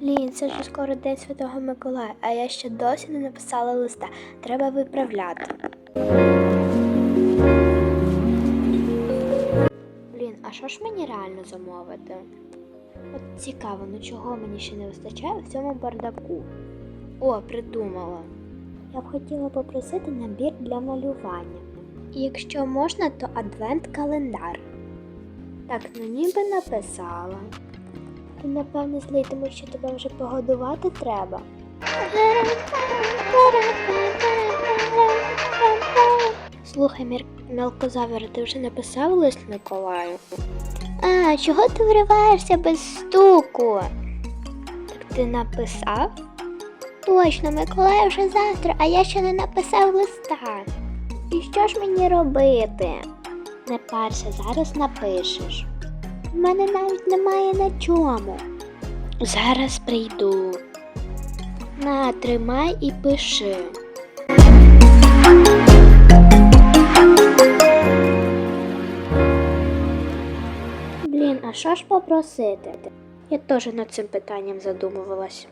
Блін, це вже скоро день Святого Миколая, а я ще досі не написала листа. Треба виправляти. Блін, а що ж мені реально замовити? От цікаво, ну чого мені ще не вистачає в цьому бардаку? О, придумала. Я б хотіла попросити набір для малювання. І якщо можна, то адвент-календар. Так, ну ніби написала. Ти напевно злий, тому що тебе вже погодувати треба. Слухай, Мір... мелкозавер, ти вже написав лист Миколаю? А, чого ти вириваєшся без стуку? Так ти написав? Точно, Миколай вже завтра, а я ще не написав листа. І що ж мені робити? Не парся, зараз напишеш. У мене навіть немає на чому. Зараз прийду. На, тримай і пиши. Блін, а що ж попросити? Я теж над цим питанням задумувалась.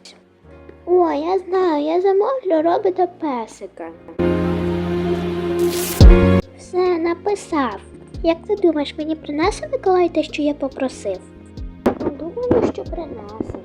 О, я знаю, я замовлю робота песика. Все, написав. Як ти думаєш, мені принесе Миколай те, що я попросив? Думаю, що принесе.